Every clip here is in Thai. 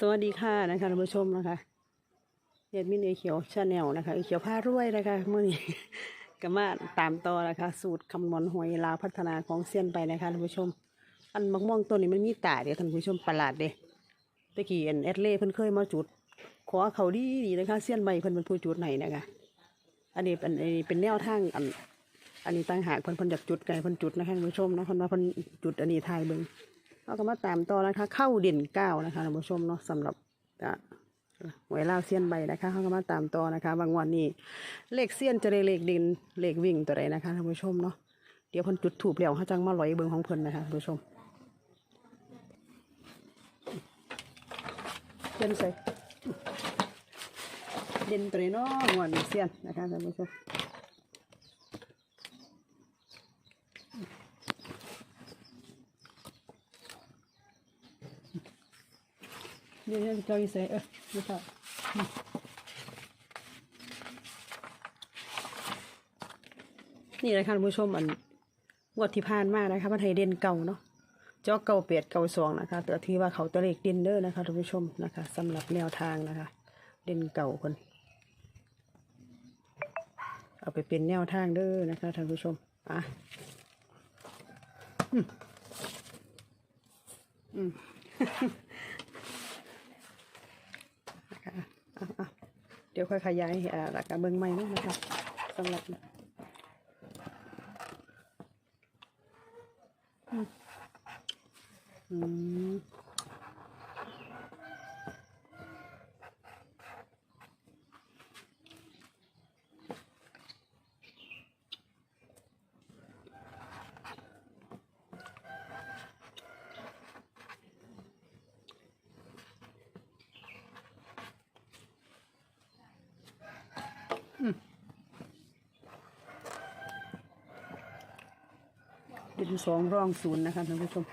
สวัสดีค่ะนะคะท่านผู้ชมนะคะเยดมินเอเขียวชาแนลนะคะเอเขียวผ้ารวยนะคะเมื่อนี้ก็มาตามต่อนะคะ สูตรคำนวณหวยลาวพัฒนาของเซียนไปนะคะท่านผู้ชม อันมะม่วงต้นนี้มันมีตาเดียวท่านผู้ชมประหลาดเด้ตะกี้เอ็นเอดเล่เพิ่นเคยมาจุด ขอเขาดีดีนะคะเซียนใบเพิ่นเป็นผู้จุดไหนนะคะ อันนี้เป็นอันนี้เป็นแนวทางอันอันนี้ตั้งหากเพิ่นเพิ่นอยากจุดไก่เพิ่นจุดนะคะท่านผู้ชมนะเพิ่นว่าเพิ่นจุดอันนี้ทายเบิ่ง เราก็มาตามต่อนะคะ เข้าเด่นเก้านะคะท่านผู้ชมเนาะสำหรับหวยลาวเซียนใบนะคะเขาก็มาตามต่อนะคะบางวันนี้เลขเซียนจะได้เลขเด่นเลขวิ่งตัวใดนะคะท่านผู้ชมเนาะเดี๋ยวเพิ่นจุดถูกแล้วเขาจังมาลอยเบิ่งของเพิ่นนะคะท่านผู้ชมเด่นใส่เด่นตัวใดเนาะงวดนี้เซียนนะคะท่านผู้ชม เดี๋ยวเจ้าอีเสเออไม่ใช่นี่เลยค่ะท่านผู้ชมอันงวดที่ผ่านมานะคะพันไทยเด่นเก่าเนาะจอกเก่าเปียดเก่าสองนะคะแต่ที่ว่าเขาตัวเลขเด่นเด้อนะคะท่านผู้ชมนะคะสำหรับแนวทางนะคะ เด่นเก่าคนเอาไปเป็นแนวทางเด้อนะคะท่านผู้ชมอะอืม คะอะเดี๋ยวค่อยขยายอ่าหลักการเบื้องใหม่เนะนะคะสำหรับอืม ด่นสองร่องศูนย์นะคะท่านผู้ชม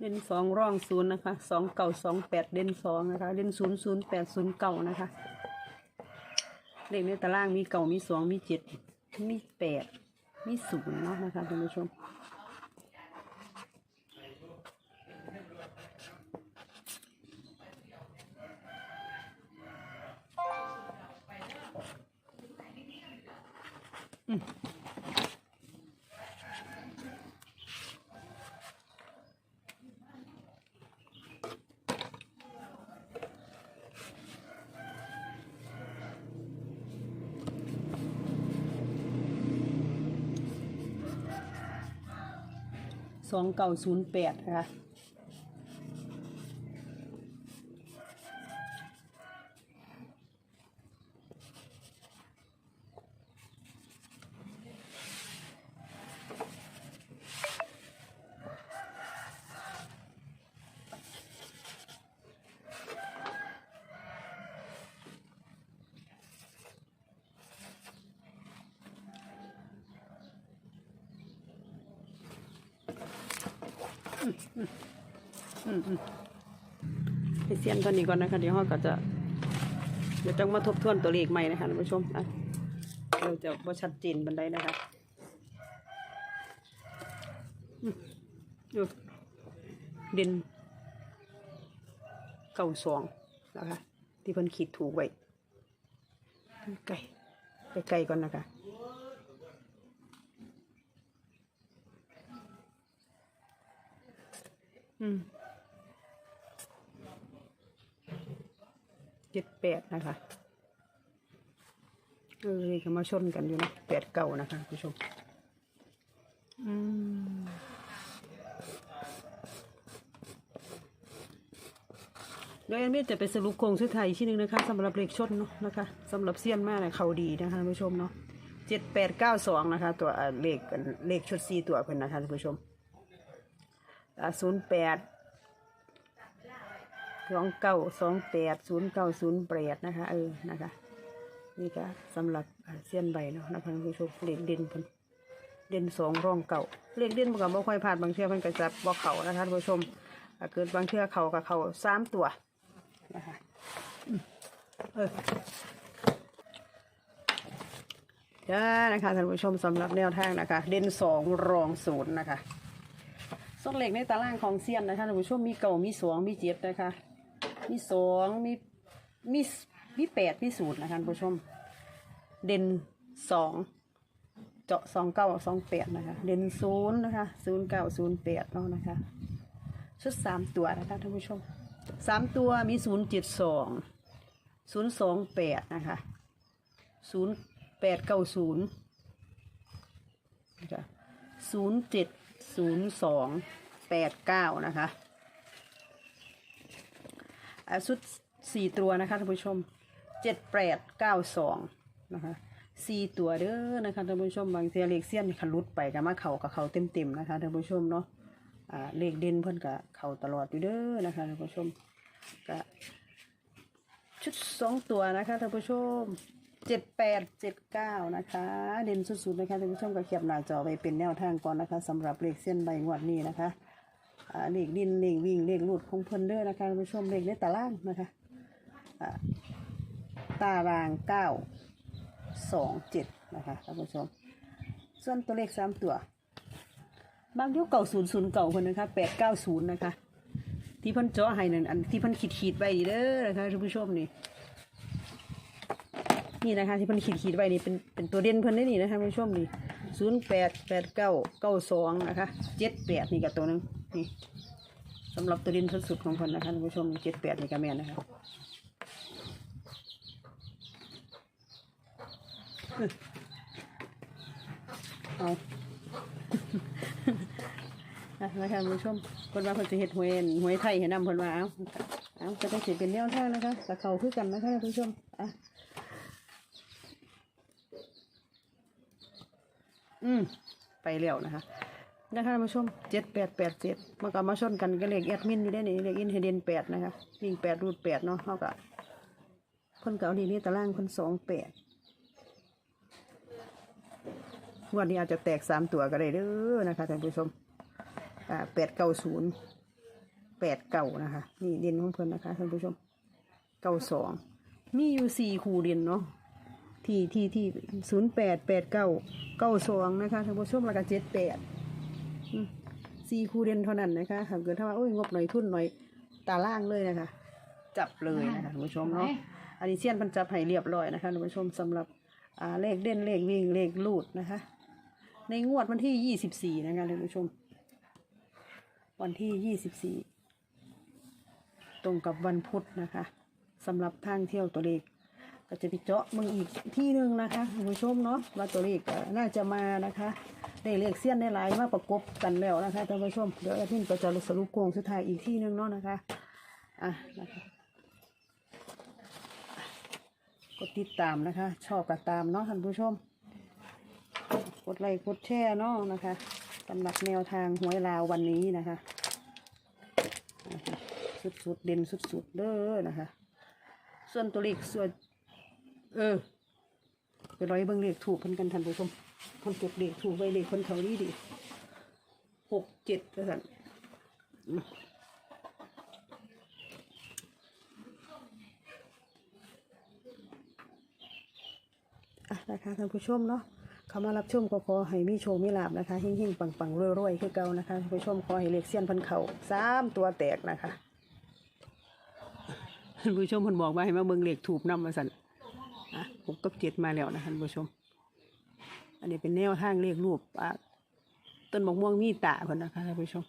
เล่นสองร่องศูนย์นะคะสองเก่าสองแปดเล่นสองนะคะเล่นศูนย์ศูนย์แปดศูนย์เก่านะคะเลขในตารางมีเก่ามีสองมีเจ็ดมีแปดมีศูนย์เนาะนะคะท่านผู้ชมอืม 2908นะคะ ให้เซียนตอนนี้ก่อนนะคะเดี๋ยวเราก็จะ เดี๋ยวจะมาทบทวนตัวเลขใหม่นะคะท่านผู้ชมอะเราจะว่ชัดเจนบันไดนะคะดูเด่นเก่าสองนะคะที่เพิ่นขีดถูกไว้ไก่ไปไก่ก่อนนะคะ อืม เจ็ดแปดนะคะ เออนี่ก็มาชนกันอยู่นะแปดเก่านะคะคุณผู้ชม อืมเดี๋ยวแอนมิจะไปสรุปโครงสุดท้ายอีกทีหนึงนะคะสำหรับเลขชนเนาะนะคะสำหรับเซียนมากเลยเขาดีนะคะท่านผู้ชมเนาะเจ็ดแปดเก้าสองนะคะ ตัวเลขเลขชุดสี่ตัวเพิ่นนะคะท่านผู้ชม ศูนย์แปดสองเก้าสองแปดศูนย์เก้าศูนย์แปดนะคะ เออนะคะนี่ก็สำหรับเส้นใบเนาะนะคะท่านผู้ชมเลขเด่นพิ่นเด่นสองร่องเก่าเลขเด่นมันก็บ่ค่อยพลาดบางเทื่อเพิ่นก็จะบ่เขานะคะท่านผู้ชมเกิดบางเทื่อเขากับเขาสามตัวนะคะเออเด้อนะคะท่านผู้ชมสำหรับแนวทางนะคะ เด่นสองรองศูนย์นะคะ ส่วนเหล็กในตารางของเซียนนะคะท่านผู้ชมมีเก่ามีสองมีเจ็ดนะคะ มีสองมีมีมีแปดมีศูนย์นะคะท่านผู้ชม เด่นสองเจาะสองเก้าสองแปดนะคะ เด่นศูนย์นะคะศูนย์เก้าศูนย์แปดเนาะนะคะ ชุดสามตัวนะคะท่านผู้ชมสามตัวมีศูนย์เจ็ดสองศูนย์สองแปดนะคะศูนย์แปดเก้าศูนย์นะคะศูนย์เจ็ด ศูนย์สองแปดเก้านะคะชุดสี่ตัวนะคะท่านผู้ชมเจ็ดแปดเก้าสองนะคะสี่ตัวเด้อนะคะท่านผู้ชมบางเทียเลขเสี้ยนขลุดไปกับมาเขากับเขาเต็มเต็มๆนะคะท่านผู้ชมเนาะอ่าเลขเด่นเพิ่นกับเขาตลอดอยู่เด้อนะคะท่านผู้ชมก็ชุดสองตัวนะคะท่านผู้ชม เจ็ดแปดเจ็ดเก้านะคะ เด่นสุดๆนะคะท่านผู้ชมก็เขียบหน้าจอไปเป็นแนวทางก่อนนะคะสำหรับเลขเส้นใบงวดนี้นะคะเลขดินเลขวิ่งเลขรูดของเพิ่นเด้อนะคะท่านผู้ชมเลขในตารางนะคะตารางเก้าสองเจ็ดนะคะท่านผู้ชม ส่วนตัวเลขสามตัว บางยุคเก่าศูนย์ศูนย์เก่าคนนะคะแปดเก้าศูนย์นะคะ ที่เพิ่นจาะให้นั่นอันที่เพิ่นขีดขีดไว้นี่เด้อนะคะท่านผู้ชมนี่ นี่นะคะ ที่เพิ่นขีดขีดไว้นี่เป็นเป็นตัวเด่นเพิ่นได้นี่นะคะท่านผู้ชมนี่ศูนย์แปดแปดเก้าเก้าสองนะคะเจ็ดแปดนี่กับตัวนึงนี่สำหรับตัวเด่นสุดๆของเพิ่นนะคะท่านผู้ชมเจ็ดแปดนี่กับแม่นนะคะเอาอะนะคะคุณผู้ชมคนว่าคนจะเห็ดหวยหวยไทยเห็นนำคนว่าเอาเอาจะได้เสียเป็นแนวทางนะคะกับเขาคือกันนะคะคุณผู้ชมอะ อืมไปเร็วนะคะนะคะคุณผู้ชมเจ็ดแปดแปดเจ็ดมันก็มาชนกันกับเลขแอดมินอยู่ได้นี่เลขอินเฮเดนแปดนะคะวิ่งแปดรูดแปดเนาะเท่ากับคนเก่าดีนี่ตารางคนสองแปดวันนี้อาจจะแตกสามตัวก็ได้เด้อนะคะท่านผู้ชมอ่าแปดเก้าศูนย์แปดเก้านะคะ นี่เด่นของเพิ่นนะคะท่านผู้ชมเก้าสองมีอยู่สี่คู่เด่นเนาะ ที่ที่ที่ศูนย์แปดแปดเก้าเก้าสองนะคะท่านผู้ชมแล้วก็เจ็ดแปดสี่คู่เด่นเท่านั้นนะคะถ้าเกิดถ้าว่าโอ้ยงบหน่อยทุนหน่อยตาล่างเลยนะคะ จับเลยนะคะท่านผู้ชมเนาะอันนี้เสี้ยนเพันจับให้เรียบร้อยนะคะท่านผู้ชมสำหรับอ่าเลขเด่นเลขวิ่งเลขลูดนะคะ ในงวดวันที่ยี่สิบสี่นะคะท่านผู้ชม วันที่24ตรงกับวันพุธนะคะสำหรับทางเที่ยวตัวเลข ก็จะไปเจาะมึงอีกที่หนึ่งนะคะคุณผู้ชมเนาะว่าตัวเลขน่าจะมานะคะได้เลขเสี้ยนได้หลายมากประกบกันแล้วนะคะท่านผู้ชมเดี๋ยวแอดมินก็จะสรุปโครงสุดท้ายอีกที่หนึ่งเนาะนะคะอะนะคะกดติดตามนะคะ ชอบก็ตามเนาะท่านผู้ชม กดไลค์กดแชร์เนาะนะคะสำหรับแนวทางหวยลาววันนี้นะคะ สุดๆเด่นสุดๆเด้อนะคะ ส่วนตัวเลขส่วน เออไปร้อยเบิ่งเลขถูกเพิ่นกันท่านผู้ชมคนเก็บเลขถูกไว้เลขคนเขาดีดีหกเจ็ดแล้วกันอืมอะนะคะท่านผู้ชมเนาะเขามารับชมก็ขอให้มีโชว์มีลาบนะคะเฮงๆปังๆรวยๆคือเก่านะคะท่านผู้ชมขอให้เล็กเสี้ยนเพันเขาสามตัวแตกนะคะท่านผู้ชมเพิ่นบอกว่าให้มาเบิ่งเลขถูกนำมาสั่นอะห กับเจ็ดมาแล้วนะท่านผู้ชม อันนี้เป็นแนวทางเลขรูปต้นมะม่วงมีตาคนนะคะท่านผู้ชม